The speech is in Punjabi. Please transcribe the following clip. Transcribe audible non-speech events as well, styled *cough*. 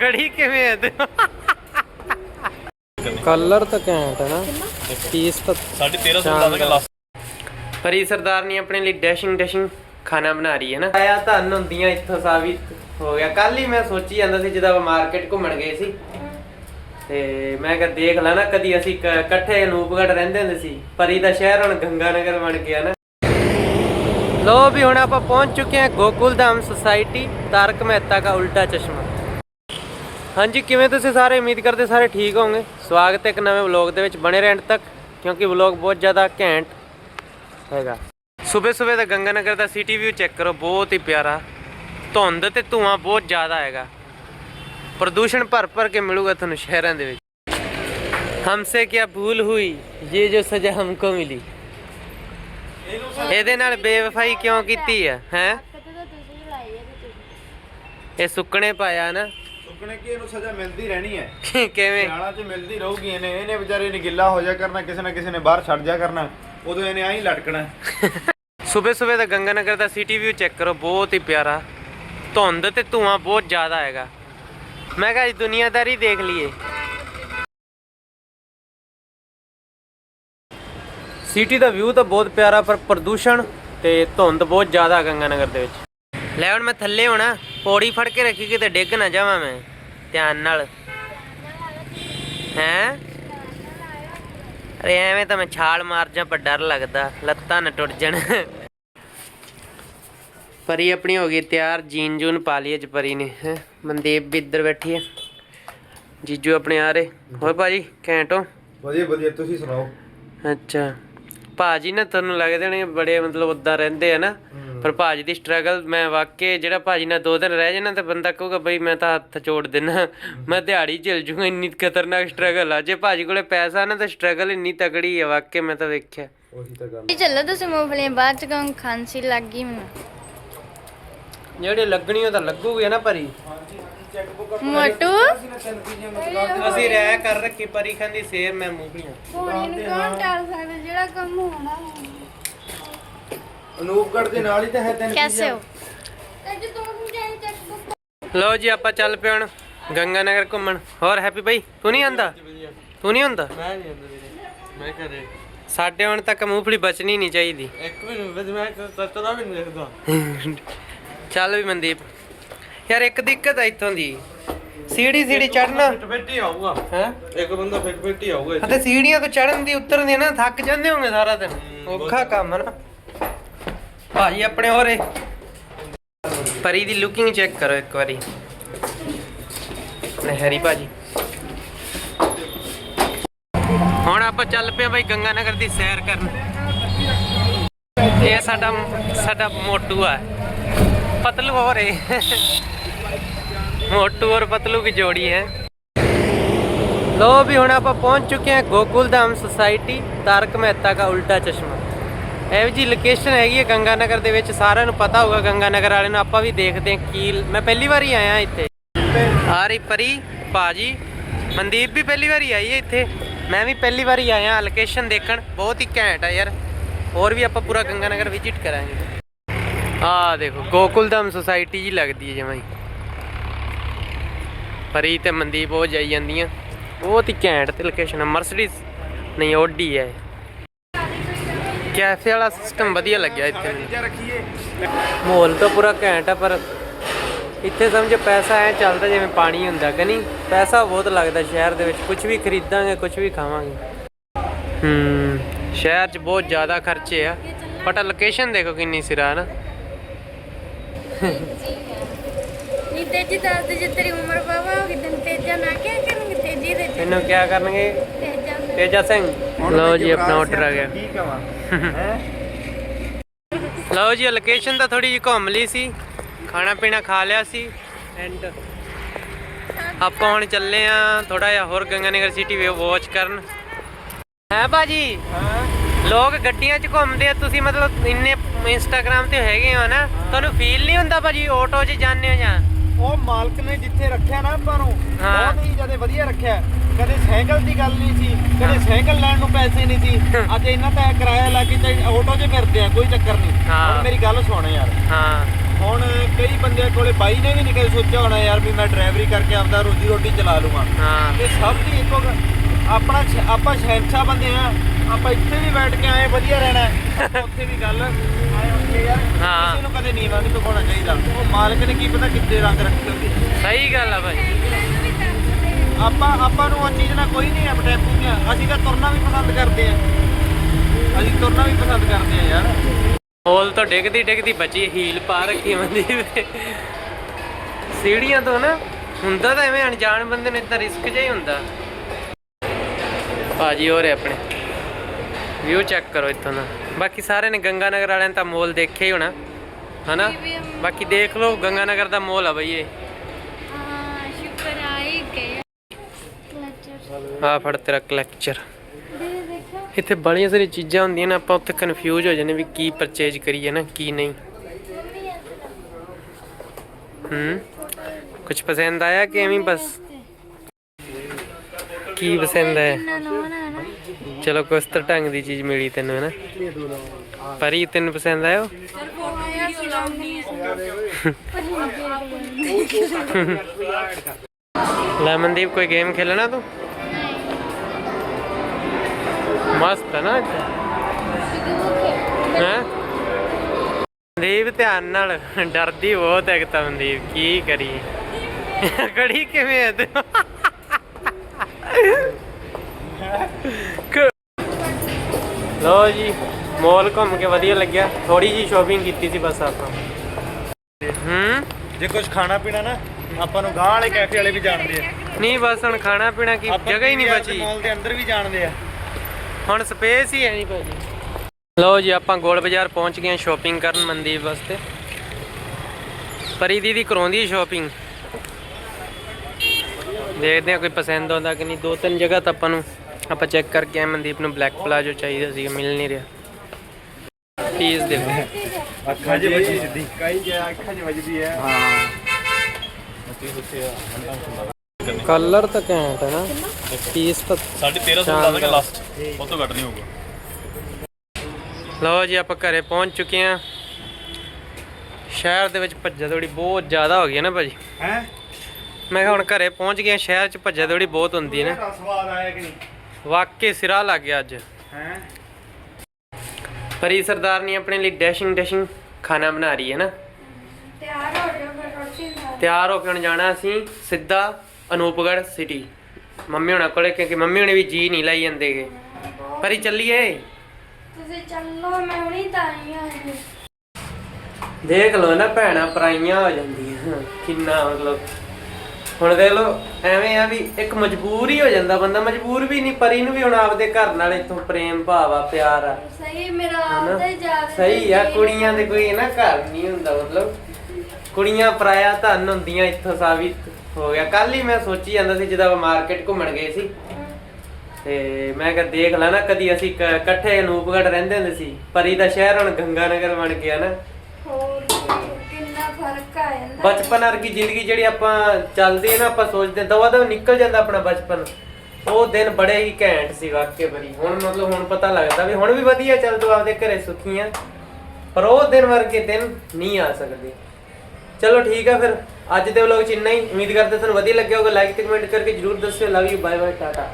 ਕੜੀ ਕਿਵੇਂ ਹੈ ਤੇ ਕਲਰ ਤਾਂ ਘੈਂਟ ਹੈ ਨਾ। ਪੀਸ ਤਾਂ 1350 ਦਾ। ਲੱਗਾ ਲਾਸਟ ਪਰੀ ਸਰਦਾਰਨੀ ਆਪਣੇ ਲਈ ਡੈਸ਼ਿੰਗ ਡੈਸ਼ਿੰਗ ਖਾਣਾ ਬਣਾ ਰਹੀ ਹੈ ਨਾ। ਆਇਆ ਧੰਨ ਹੁੰਦੀਆਂ ਇੱਥੋਂ ਸਾਬਿਤ ਹੋ ਗਿਆ। ਕੱਲ ਹੀ ਮੈਂ ਸੋਚੀ ਜਾਂਦਾ ਸੀ ਜਦੋਂ ਆਪਾਂ ਮਾਰਕੀਟ ਘੁੰਮਣ ਗਏ ਸੀ। ਤੇ ਮੈਂ ਕਿਹਾ ਦੇਖ ਲਾ ਨਾ ਕਦੀ ਅਸੀਂ ਇਕੱਠੇ ਅਨੂਪਗੜ ਰਹਿੰਦੇ ਹੁੰਦੇ ਸੀ। ਪਰੀ ਦਾ ਸ਼ਹਿਰ ਹੁਣ ਗੰਗਾਨਗਰ ਬਣ ਗਿਆ ਨਾ। ਲੋ ਵੀ ਹੁਣ ਆਪਾਂ ਪਹੁੰਚ ਚੁੱਕੇ ਹਾਂ ਗੋਕੁਲਧਾਮ ਸੁਸਾਇਟੀ ਤਾਰਕ ਮਹਿਤਾ ਦਾ ਉਲਟਾ ਚਸ਼ਮਾ। ਹਾਂਜੀ ਕਿਵੇਂ ਤੁਸੀਂ ਸਾਰੇ? ਉਮੀਦ ਕਰਦੇ ਸਾਰੇ ਠੀਕ ਹੋਵੋਗੇ। ਸਵਾਗਤ ਹੈ ਇੱਕ ਨਵੇਂ ਵਲੌਗ ਦੇ ਵਿੱਚ ਬਣੇ ਰਹਿਣ ਤੱਕ ਕਿਉਂਕਿ ਵਲੌਗ ਬਹੁਤ ਜ਼ਿਆਦਾ ਘੈਂਟ ਹੈਗਾ। ਸਵੇਰ ਸਵੇਰ ਦਾ ਗੰਗਾਨਗਰ ਦਾ ਸਿਟੀ ਵਿਊ ਚੈੱਕ ਕਰੋ ਬਹੁਤ ਹੀ ਪਿਆਰਾ। ਧੁੰਦ ਤੇ ਧੂਆਂ ਬਹੁਤ ਜ਼ਿਆਦਾ ਹੈਗਾ। ਪ੍ਰਦੂਸ਼ਣ ਭਰ ਭਰ ਕੇ ਮਿਲੂਗਾ ਤੁਹਾਨੂੰ ਸ਼ਹਿਰਾਂ ਦੇ ਵਿੱਚ। ਹਮਸੇ ਕੀ ਭੂਲ ਹੁਈ ਇਹ ਜੋ ਸਜ਼ਾ ਹਮਕੋ ਮਿਲੀ। ਇਹਦੇ ਨਾਲ ਬੇਵਫਾਈ ਕਿਉਂ ਕੀਤੀ ਹੈ ਹੈ? ਇਹ ਸੁੱਕਣੇ ਪਾਇਆ ਨਾ। ਸੁੱਕਣੇ ਕੀ ਇਹਨੂੰ ਸਜ਼ਾ ਮਿਲਦੀ ਰਹਿਣੀ ਹੈ। *laughs* ਕਿਵੇਂ? ਸਿਆਣਾ 'ਚ ਮਿਲਦੀ ਰਹੂਗੀ ਇਹਨੇ ਇਹਨੇ ਵਿਚਾਰੇ ਨੇ ਗਿੱਲਾ ਹੋ ਜਾ ਕਰਨਾ ਕਿਸੇ ਨਾ ਕਿਸੇ ਨੇ ਬਾਹਰ ਛੱਡ ਜਾ ਕਰਨਾ ਉਦੋਂ ਇਹਨੇ ਆਹੀ ਲਟਕਣਾ। *laughs* ਸਵੇਰ ਸਵੇਰ ਦਾ ਗੰਗਾਨਗਰ ਦਾ ਸਿਟੀ ਵਿਊ ਚੈੱਕ ਕਰੋ ਬਹੁਤ ਹੀ ਪਿਆਰਾ। ਧੁੰਦ ਤੇ ਧੂਆਂ ਬਹੁਤ ਜ਼ਿਆਦਾ ਹੈਗਾ। ਮੈਂ ਕਿਹਾ ਅੱਜ ਦੁਨੀਆਦਾਰੀ ਦੇਖ ਲਈਏ। ਸਿਟੀ ਦਾ ਵਿਊ ਤਾਂ ਬਹੁਤ ਪਿਆਰਾ ਪਰ ਪ੍ਰਦੂਸ਼ਣ ਤੇ ਧੁੰਦ ਬਹੁਤ ਜ਼ਿਆਦਾ ਗੰਗਾਨਗਰ ਦੇ ਵਿੱਚ। ਲੈ ਹੁਣ ਮੈਂ ਥੱਲੇ ਹੋਣਾ ਪੌੜੀ ਫੜ ਕੇ ਰੱਖੀ ਕਿਤੇ ਡਿੱਗ ਨਾ ਜਾਵਾਂ ਮੈਂ। ਧਿਆਨ ਨਾਲ। ਹੈਂ? ਅਰੇ ਐਵੇਂ ਤਾਂ ਮੈਂ ਛਾਲ ਮਾਰ ਜਾਂ ਪਰ ਡਰ ਲੱਗਦਾ ਲੱਤਾਂ ਨਾ ਟੁੱਟ ਜਾਣ। ਪਰੀ ਆਪਣੀ ਹੋ ਗਈ ਤਿਆਰ ਜੀਨ ਜੂਨ ਪਾ ਲਈ ਅੱਜ ਪਰੀ ਨੇ ਹੈ? ਮਨਦੀਪ ਵੀ ਇੱਧਰ ਬੈਠੀ ਹੈ ਜੀਜੂ ਆਪਣੇ ਆ ਰਹੇ। ਹੋਏ ਭਾਜੀ ਘੈਂਟੋ ਵਧੀਆ ਵਧੀਆ ਤੁਸੀਂ ਸੁਣਾਓ? ਅੱਛਾ। ਭਾਜੀ ਨਾ ਤੁਹਾਨੂੰ ਲੱਗਦੇ ਨੇ ਬੜੇ ਮਤਲਬ ਉਦਾਂ ਰਹਿੰਦੇ ਆ ਨਾ। ਪਰ ਭਾਜੀ ਦੀ ਸਟਰਗਲ ਮੈਂ ਵਾਕਈ ਜਿਹੜਾ ਭਾਜੀ ਨਾਲ ਦੋ ਦਿਨ ਰਹਿ ਜਾਣਾ ਤੇ ਬੰਦਾ ਕਹੂਗਾ ਬਈ ਮੈਂ ਤਾਂ ਹੱਥ ਜੋੜ ਦੇਣਾ ਮੈਂ ਦਿਹਾੜੀ ਝਿਲ ਜੂਗਾ ਇੰਨੀ ਖਤਰਨਾਕ ਸਟਰਗਲ ਆ। ਜੇ ਭਾਜੀ ਕੋਲੇ ਪੈਸਾ ਨਾ ਤਾਂ ਸਟਰਗਲ ਇੰਨੀ ਤਕੜੀ ਆ ਵਾਕਈ ਮੈਂ ਤਾਂ ਵੇਖਿਆ। ਉਹੀ ਤਾਂ ਗੱਲ ਚੱਲੋ ਤੁਸੀਂ ਮੂੰਗਫਲੀਆਂ ਬਾਅਦ ਚ ਕਹੂੰ ਖਾਂਸੀ ਲੱਗ ਗਈ ਮੈਨੂੰ? ਜਿਹੜੇ ਲੱਗਣੀ ਉਹ ਤਾਂ ਲੱਗੂਗੀ ਨਾ ਭਰੀ ਮੋਟੂ? ਅਸੀਂ ਰਹਿ ਕਰ ਰੱਖੀ ਪਰੀ ਖਾਂਦੀ ਸੇਬ ਮੈਂ ਮੂੰਗਲੀਆਂ ਹੋਣੀ ਨੂੰ ਕੌਣ ਟਾਲ ਸਕਦਾ? ਜਿਹੜਾ ਕੰਮ ਹੋਣਾ ਅਨੂਪਗੜ ਦੇ ਨਾਲ ਹੀ ਤਾਂ ਹੈ ਤਿੰਨ ਕੈਸੇ ਹੋ ਅੱਜ ਤੂੰ ਜਾਈ ਚੱਕ ਲਓ ਜੀ ਆਪਾਂ ਚੱਲ ਪਏ ਹੁਣ ਗੰਗਾਨਗਰ ਘੁੰਮਣ। ਹੋਰ ਹੈਪੀ ਭਾਈ ਤੂੰ ਨਹੀਂ ਆਂਦਾ? ਤੂੰ ਨਹੀਂ ਆਂਦਾ ਮੈਂ ਨਹੀਂ ਅੰਦਰ ਵੀਰੇ। ਮੈਂ ਘਰੇ। ਸਾਡੇ ਹੁਣ ਤੱਕ ਮੂੰਗਫਲੀ ਬਚਣੀ ਨਹੀਂ ਚਾਹੀਦੀ। ਇੱਕ ਵੀ ਨਹੀਂ ਮੈਂ ਕਰਤਾ ਵੀ ਨਹੀਂ ਦੇਖਦਾ। *laughs* ਚੱਲ ਵੀ ਮਨਦੀਪ। ਯਾਰ ਇੱਕ ਦਿੱਕਤ ਆ ਇੱਥੋਂ ਦੀ। ਸੀੜੀ ਸੀੜੀ ਚੜਨਾ ਫਿੱਟ ਫਿੱਟ ਹੀ ਆਊਗਾ। ਹੈ? ਇੱਕ ਬੰਦਾ ਫਿੱਟ ਫਿੱਟ ਹੀ ਆਊਗਾ ਅਤੇ ਸੀੜੀਆਂ ਤੋਂ ਚੜਨ ਦੀ ਉਤਰਨ ਦੀ ਨਾ ਥੱਕ ਜਾਂਦੇ ਹੋਗੇ ਸਾਰਾ ਦਿਨ। ਔਖਾ ਕੰਮ ਨਾ। ਭਾਜੀ ਆਪਣੇ ਹੋਰੇ। ਪਰੀ ਦੀ ਲੁਕਿੰਗ ਚੈੱਕ ਕਰੋ ਇੱਕ ਵਾਰੀ। ਆਪਣੇ ਹੈਰੀ ਭਾਜੀ। ਹੁਣ ਆਪਾਂ ਚੱਲ ਪਏ ਬਈ ਗੰਗਾਨਗਰ ਦੀ ਸੈਰ ਕਰਨ। ਇਹ ਸਾਡਾ ਸਾਡਾ ਮੋਟੂ ਆ। ਪਤਲੂ ਹੋਰ ਹੈ ਮੋਟੂ ਔਰ ਪਤਲੂ ਕੀ ਜੋੜੀ ਹੈ ਲੋ ਵੀ ਹੁਣ ਆਪਾਂ ਪਹੁੰਚ ਚੁੱਕੇ ਹਾਂ ਗੋਕੁਲਧਾਮ ਸੁਸਾਇਟੀ ਤਾਰਕ ਮਹਿਤਾ ਦਾ ਉਲਟਾ ਚਸ਼ਮਾ ਇਹ ਜੀ ਲੋਕੇਸ਼ਨ ਹੈਗੀ ਹੈ ਗੰਗਾਨਗਰ ਦੇ ਵਿੱਚ ਸਾਰਿਆਂ ਨੂੰ ਪਤਾ ਹੋਊਗਾ ਗੰਗਾ ਨਗਰ ਵਾਲੇ ਨੂੰ ਆਪਾਂ ਵੀ ਦੇਖਦੇ ਹਾਂ ਕੀ ਮੈਂ ਪਹਿਲੀ ਵਾਰੀ ਆਇਆ ਇੱਥੇ ਆ ਰਹੀ ਪਰੀ ਭਾਜੀ ਮਨਦੀਪ ਵੀ ਪਹਿਲੀ ਵਾਰੀ ਆਈ ਹੈ ਇੱਥੇ ਮੈਂ ਵੀ ਪਹਿਲੀ ਵਾਰੀ ਆਇਆ ਲੋਕੇਸ਼ਨ ਦੇਖਣ ਬਹੁਤ ਹੀ ਘੈਂਟ ਆ ਯਾਰ ਹੋਰ ਵੀ ਆਪਾਂ ਪੂਰਾ ਗੰਗਾ ਨਗਰ ਵਿਜ਼ਿਟ ਕਰਾਂਗੇ ਆਹ ਦੇਖੋ, ਗੋਕੁਲਧਾਮ ਸੁਸਾਇਟੀ ਜੀ ਲੱਗਦੀ ਹੈ ਜਿਵੇਂ ਹੀ। ਪਰੀ ਤੇ ਮਨਦੀਪ ਉਹ ਜਾਈ ਜਾਂਦੀਆਂ। ਬਹੁਤ ਹੀ ਘੈਂਟ ਤੇ ਲੋਕੇਸ਼ਨ ਹੈ ਮਰਸੀਡੀਜ਼ ਨਹੀਂ ਓਡੀ ਹੈ ਕੈਫੇ ਵਾਲਾ ਸਿਸਟਮ ਵਧੀਆ ਲੱਗਿਆ ਇੱਥੇ ਮੈਨੂੰ। ਮਾਹੌਲ ਤਾਂ ਪੂਰਾ ਘੈਂਟ ਆ, ਪਰ ਇੱਥੇ ਸਮਝ ਪੈਸਾ ਐ ਚੱਲਦਾ ਜਿਵੇਂ ਪਾਣੀ ਹੁੰਦਾ, ਕਿ ਨਹੀਂ? ਪੈਸਾ ਬਹੁਤ ਲੱਗਦਾ ਸ਼ਹਿਰ ਦੇ ਵਿੱਚ। ਕੁਝ ਵੀ ਖਰੀਦਾਂਗੇ ਕੁਝ ਵੀ ਖਾਵਾਂਗੇ। ਹੂੰ, ਸ਼ਹਿਰ 'ਚ ਬਹੁਤ ਜ਼ਿਆਦਾ ਖਰਚੇ ਆ। ਬਟ ਲੋਕੇਸ਼ਨ ਦੇਖੋ ਕਿੰਨੀ ਸਿਰਾ ਨਾ। ਨੀ ਤੇਜੀ ਦੱਸ ਦੇ ਜੇ ਤੇਰੀ ਉਮਰ ਬਾਬਾ ਹੋ ਗਈ ਤੈਨੂੰ ਤੇਜਾ ਨਾ ਕਿਆ ਕਰਨਗੇ ਤੇਜੀ ਦੇ ਇਹਨੂੰ ਕੀ ਕਰਨਗੇ? ਤੇਜਾ ਨਾ। ਤੇਜਾ ਸਿੰਘ। ਲਓ ਜੀ ਆਪਣਾ ਆਰਡਰ ਆ ਗਿਆ। ਕੀ ਕਵਾਂ ਹੈ? ਲਓ ਜੀ ਲੋਕੇਸ਼ਨ ਤਾਂ ਥੋੜੀ ਜਿਹੀ ਘੁੰਮ ਲਈ ਸੀ। ਖਾਣਾ ਪੀਣਾ ਖਾ ਲਿਆ ਸੀ। ਐਂਡ ਆਪਾਂ ਹੁਣ ਚੱਲੇ ਆ ਥੋੜਾ ਜਿਹਾ ਹੋਰ ਗੰਗਾਨਗਰ ਸਿਟੀ ਵੇ ਵਾਚ ਕਰਨ। ਹੈ ਬਾਜੀ ਲੋਕ ਗੱਡੀਆਂ 'ਚ ਘੁੰਮਦੇ ਆ ਤੁਸੀਂ ਮਤਲਬ ਇੰਨੇ ਇੰਸਟਾਗ੍ਰam ਤੇ ਹੈਗੇ ਹੋ ਨਾ ਤੁਹਾਨੂੰ ਫੀਲ ਨਹੀਂ ਹੁੰਦਾ ਬਾਜੀ ਆਟੋ 'ਚ ਜਾਂਦੇ ਹੋ ਜਾਂ? ਉਹ ਮਾਲਕ ਨੇ ਜਿੱਥੇ ਰੱਖਿਆ ਨਾ ਆਪਾਂ ਨੂੰ ਹਾਂ। ਬਹੁਤ ਹੀ ਜ਼ਿਆਦਾ ਵਧੀਆ ਰੱਖਿਆ। ਕਦੇ ਸਾਈਕਲ ਦੀ ਗੱਲ ਨਹੀਂ ਸੀ ਕਦੇ ਸਾਈਕਲ ਲੈਣ ਨੂੰ ਪੈਸੇ ਨਹੀਂ ਸੀ। ਅੱਜ ਇਹਨਾਂ ਤਾਂ ਕਿਰਾਇਆ ਲਾ ਕੇ ਤੇ ਆਟੋ 'ਚ ਫਿਰਦੇ ਆ ਕੋਈ ਚੱਕਰ ਨਹੀਂ। ਹਾਂ। ਹੁਣ ਮੇਰੀ ਗੱਲ ਸੁਣ ਯਾਰ। ਹਾਂ। ਹੁਣ ਕਈ ਬੰਦਿਆਂ ਕੋਲੇ ਬਾਈ ਨੇ ਵੀ ਨਹੀਂ ਕਦੇ ਸੋਚਿਆ ਹੋਣਾ ਯਾਰ ਵੀ ਮੈਂ ਡਰਾਈਵਰੀ ਕਰਕੇ ਆਪਦਾ ਰੋਜੀ ਰੋਟੀ ਚਲਾ ਲੂੰਗਾ। ਹਾਂ। ਤੇ ਸਭ ਦੀ ਇੱਕੋ ਆਪਣਾ ਸ਼- ਆਪਾਂ ਸ਼ਹਿਨਸ਼ਾਹ ਬੰਦੇ ਆ ਆਪਾਂ ਇੱਥੇ ਵੀ ਬੈਠ ਕੇ ਆਏ ਵਧੀਆ ਰਹਿਣਾ ਹੈ। *laughs* ਉੱਥੇ ਵੀ ਗੱਲ ਆਏ ਉੱਥੇ ਯਾਰ ਹਾਂ। ਕਿਸੇ ਨੂੰ ਕਦੇ ਨੀਵਾਂ ਨਹੀਂ ਦਿਖਾਉਣਾ ਚਾਹੀਦਾ। ਉਹ ਮਾਲਕ ਨੇ ਕੀ ਪਤਾ ਕਿੱਦੇ ਰੰਗ ਰੱਖੇ ਹੁੰਦੇ ਸਹੀ ਗੱਲ ਆ ਭਾਈ ਆਪਾਂ ਆਪਾਂ ਨੂੰ ਉਹ ਚੀਜ਼ ਨਾਲ ਕੋਈ ਨਹੀਂ ਹੈ ਟੈਂਪੂ ਦੀਆਂ ਅਸੀਂ ਤਾਂ ਤੁਰਨਾ ਵੀ ਪਸੰਦ ਕਰਦੇ ਆ ਅਸੀਂ ਤੁਰਨਾ ਵੀ ਪਸੰਦ ਕਰਦੇ ਆ ਯਾਰ। ਹੋਲ ਤੋਂ ਡਿੱਗਦੀ ਡਿੱਗਦੀ ਬਚੀ ਹੀਲ ਪਾ ਰੱਖੀ ਮਨਦੀਪ ਨੇ। ਸੀੜੀਆਂ ਤੋਂ ਨਾ ਹੁੰਦਾ ਤਾਂ ਐਵੇਂ ਅਣਜਾਣ ਬੰਦੇ ਨੂੰ ਇਦਾਂ ਰਿਸਕ ਜਿਹਾ ਹੀ ਹੁੰਦਾ। ਭਾਜੀ ਹੋਰ ਆਪਣੇ? ਵਿਊ ਚੈੱਕ ਕਰੋ ਇੱਥੋਂ ਦਾ। ਬਾਕੀ ਸਾਰੇ ਨੇ ਗੰਗਾ ਨਗਰ ਵਾਲਿਆਂ ਨੇ ਤਾਂ ਮੋਲ ਦੇਖਿਆ ਹੀ ਹੋਣਾ। ਹਨਾ? ਬਾਕੀ ਦੇਖ ਲਓ ਗੰਗਾ ਨਗਰ ਦਾ ਮੋਲ ਆ ਬਈ ਇਹ। ਹਾਂ ਸ਼ੁਕਰ ਆਈ ਗਏ ਕਲਚਰ ਆ ਫੜ ਤੇਰਾ ਕਲੈਕਚਰ ਇੱਥੇ ਬੜੀਆਂ ਸਾਰੀਆਂ ਚੀਜ਼ਾਂ ਹੁੰਦੀਆਂ ਨੇ ਆਪਾਂ ਉੱਥੇ ਕਨਫਿਊਜ਼ ਹੋ ਜਾਂਦੇ ਵੀ ਕੀ ਪਰਚੇਜ ਕਰੀਏ ਨਾ ਕੀ ਨਹੀਂ। ਹੂੰ? ਕੁਝ ਪਸੰਦ ਆਇਆ ਕਿ ਐਵੇਂ ਬਸ? ਕੀ ਪਸੰਦ ਹੈ? ਚਲੋ ਕੁਛ ਤਾਂ ਢੰਗ ਦੀ ਚੀਜ਼ ਮਿਲੀ ਤੈਨੂੰ ਹੈ ਨਾ ਪਰੀ ਤੈਨੂੰ ਪਸੰਦ ਆਇਆ ਆਇਆ ਸੀ ਲਾਉਣੀ ਲੈ ਮਨਦੀਪ ਕੋਈ ਗੇਮ ਖੇਲਣਾ ਤੂੰ? ਮਸਤ ਹੈ ਨਾ ਹੈ? ਮਨਦੀਪ ਧਿਆਨ ਨਾਲ ਡਰਦੀ ਬਹੁਤ ਹੈ ਤਾਂ ਮਨਦੀਪ ਕੀ ਕਰੀਏ? ਕੜੀ ਕਿਵੇਂ ਹੈ ਤੂੰ ਕ- ਲਓ ਜੀ ਮੋਲ ਘੁੰਮ ਕੇ ਵਧੀਆ ਲੱਗਿਆ। ਥੋੜੀ ਜੀ ਸ਼ਾਪਿੰਗ ਕੀਤੀ ਸੀ ਬਸ ਆਪਾਂ। ਹੂੰ? ਜੇ ਕੁਝ ਖਾਣਾ ਪੀਣਾ ਨਾ ਆਪਾਂ ਨੂੰ ਗਾਂ ਵਾਲੇ ਕੈਫੇ ਵਾਲੇ ਵੀ ਜਾਣਦੇ ਆ। ਨਹੀਂ ਬਸ ਹੁਣ ਖਾਣਾ ਪੀਣਾ ਕੀ ਜਗ੍ਹਾ ਹੀ ਨਹੀਂ ਬਚੀ। ਮਾਲ ਦੇ ਅੰਦਰ ਵੀ ਜਾਣਦੇ ਆ। ਹੁਣ ਸਪੇਸ ਹੀ ਹੈ ਨਹੀਂ ਭਾਜੀ। ਲਓ ਜੀ ਆਪਾਂ ਗੋਲ ਬਾਜ਼ਾਰ ਪਹੁੰਚ ਗਏ ਸ਼ਾਪਿੰਗ ਕਰਨ ਮਨਦੀਪ ਵਾਸਤੇ। ਪਰੀ ਦੀਦੀ ਕਰਾਉਂਦੀ ਸ਼ਾਪਿੰਗ ਦੇਖਦੇ ਆ ਕੋਈ ਪਸੰਦ ਆਉਂਦਾ ਕਿ ਨਹੀਂ। ਦੋ ਤਿੰਨ ਜਗ੍ਹਾ ਤਾਂ ਆਪਾਂ ਨੂੰ ਆਪਾਂ ਚੈੱਕ ਕਰਕੇ ਆਏ ਮਨਦੀਪ ਨੂੰ ਬਲੈਕ ਪਲਾਜੋ ਚਾਹੀਦਾ ਸੀ ਮਿਲ ਨਹੀਂ ਰਿਹਾ। ਪੀਸ ਦੇਖੋ ਅੱਖਾਂ 'ਚ ਵੱਜੀ ਸਿੱਧੀ। ਕਈ ਜਿਹਾ ਅੱਖਾਂ 'ਚ ਵੱਜਦੀ ਹੈ। ਹਾਂ। ਕਲਰ ਤਾਂ ਘੈਂਟ ਹੈ ਨਾ। ਪੀਸ ਤਾਂ ਸਾਢੇ 1300 ਲਾ ਦਾਂਗੇ ਲਾਸਟ ਉਹ ਤੋਂ ਘੱਟ ਨਹੀਂ ਹੋਊਗਾ। ਲਓ ਜੀ ਆਪਾਂ ਘਰੇ ਪਹੁੰਚ ਚੁੱਕੇ ਹਾਂ। ਸ਼ਹਿਰ ਦੇ ਵਿੱਚ ਭੱਜਾ ਦੌੜੀ ਬਹੁਤ ਜ਼ਿਆਦਾ ਹੋ ਗਈ ਹੈ ਨਾ ਭਾਜੀ। ਹੈ? ਮੈਂ ਕਿਹਾ ਹੁਣ ਘਰੇ ਪਹੁੰਚ ਗਏ ਹਾਂ, ਸ਼ਹਿਰ 'ਚ ਭੱਜਾ ਦੌੜੀ ਬਹੁਤ ਹੁੰਦੀ ਹੈ ਨਾ। ਸਵਾਦ ਆਇਆ ਕਿ ਨਹੀਂ? ਵਾਕਈ ਸਿਰਾ ਲੱਗ ਗਿਆ ਅੱਜ। ਹੈ? ਪਰੀ ਸਰਦਾਰਨੀ ਆਪਣੇ ਲਈ ਡੈਸ਼ਿੰਗ ਡੈਸ਼ਿੰਗ ਖਾਣਾ ਬਣਾ ਰਹੀ ਹੈ ਨਾ। ਤਿਆਰ ਹੋ ਜਾਓ ਫਿਰ ਰੋਟੀ ਖਾ ਤਿਆਰ ਹੋ ਕੇ ਹੁਣ ਜਾਣਾ ਅਸੀਂ ਸਿੱਧਾ ਅਨੂਪਗੜ੍ਹ ਸਿਟੀ ਮੰਮੀ ਹੁਣਾਂ ਕੋਲੇ ਕਿਉਂਕਿ ਮੰਮੀ ਹੁਣੇ ਵੀ ਜੀ ਨਹੀਂ ਲਾਈ ਜਾਂਦੇਗੇ ਪਰੀ ਚੱਲੀਏ। ਤੁਸੀਂ ਚੱਲੋ ਮੈਂ ਹੁਣੀ ਤਾਂ ਆਈ ਹਾਂ। ਦੇਖ ਲਓ ਨਾ ਭੈਣਾਂ ਪਰਾਈਆਂ ਹੋ ਜਾਂਦੀਆਂ। ਕਿੰਨਾ ਮਤਲਬ ਹੁਣ ਦੇਖ ਲਓ ਐਵੇਂ ਆ ਵੀ ਇੱਕ ਮਜਬੂਰ ਹੀ ਹੋ ਜਾਂਦਾ ਬੰਦਾ ਮਜਬੂਰ ਵੀ ਨਹੀਂ ਪਰੀ ਨੂੰ ਵੀ ਹੁਣ ਆਪਦੇ ਘਰ ਨਾਲ ਇਥੋਂ ਪ੍ਰੇਮ ਭਾਵ ਆ ਪਿਆਰ ਆ। ਸਹੀ ਮੇਰਾ? ਆਪਦਾ ਹੀ ਜਾ ਸਹੀ ਆ ਕੁੜੀਆਂ ਦੇ ਕੋਈ ਨਾ ਘਰ ਨਹੀਂ ਹੁੰਦਾ ਮਤਲਬ। ਕੁੜੀਆਂ ਪਰਾਇਆ ਧਨ ਹੁੰਦੀਆਂ ਇੱਥੋਂ ਸਾਬਿਤ ਹੋ ਗਿਆ। ਕੱਲ ਹੀ ਮੈਂ ਸੋਚੀ ਜਾਂਦਾ ਸੀ ਜਦੋਂ ਮਾਰਕੀਟ ਘੁੰਮਣ ਗਏ ਸੀ। ਤੇ ਮੈਂ ਕਿਹਾ ਦੇਖ ਲਾ ਨਾ ਕਦੀ ਅਸੀਂ ਕ- ਇਕੱਠੇ ਅਨੂਪਗੜ ਰਹਿੰਦੇ ਹੁੰਦੇ ਸੀ ਪਰੀ ਦਾ ਸ਼ਹਿਰ ਹੁਣ ਗੰਗਾ ਨਗਰ ਬਣ ਗਿਆ ਨਾ। ਹੋਰ ਕੀ, ਫ਼ਰਕ ਆ ਜਾਂਦਾ। ਬਚਪਨ ਵਰਗੀ ਜ਼ਿੰਦਗੀ ਜਿਹੜੀ ਆਪਾਂ ਚੱਲਦੇ ਆ ਨਾ, ਆਪਾਂ ਸੋਚਦੇ ਦਵਾ ਦਵਾ ਨਿਕਲ ਜਾਂਦਾ ਆਪਣਾ ਬਚਪਨ। ਉਹ ਦਿਨ ਬੜੇ ਹੀ ਘੈਂਟ ਸੀ ਵਾਕਿਆ ਬਰੀ ਹੁਣ ਮਤਲਬ ਹੁਣ ਪਤਾ ਲੱਗਦਾ ਵੀ ਹੁਣ ਵੀ ਵਧੀਆ ਚੱਲ ਤੂੰ ਆਪਦੇ ਘਰੇ ਸੁਖੀ ਆ। ਪਰ ਉਹ ਦਿਨ ਵਰਗੇ ਦਿਨ ਨਹੀਂ ਆ ਸਕਦੇ। ਚਲੋ ਠੀਕ ਆ ਫਿਰ, ਅੱਜ ਦੇ ਵਲੋਗ ਚ ਇੰਨਾ ਹੀ। ਉਮੀਦ ਕਰਦੇ ਤੁਹਾਨੂੰ ਵਧੀਆ ਲੱਗਿਆ ਹੋਗਾ ਲਾਈਕ ਤੇ ਕਮੈਂਟ ਕਰਕੇ ਜਰੂਰ ਦੱਸਿਓ। Love you bye bye tata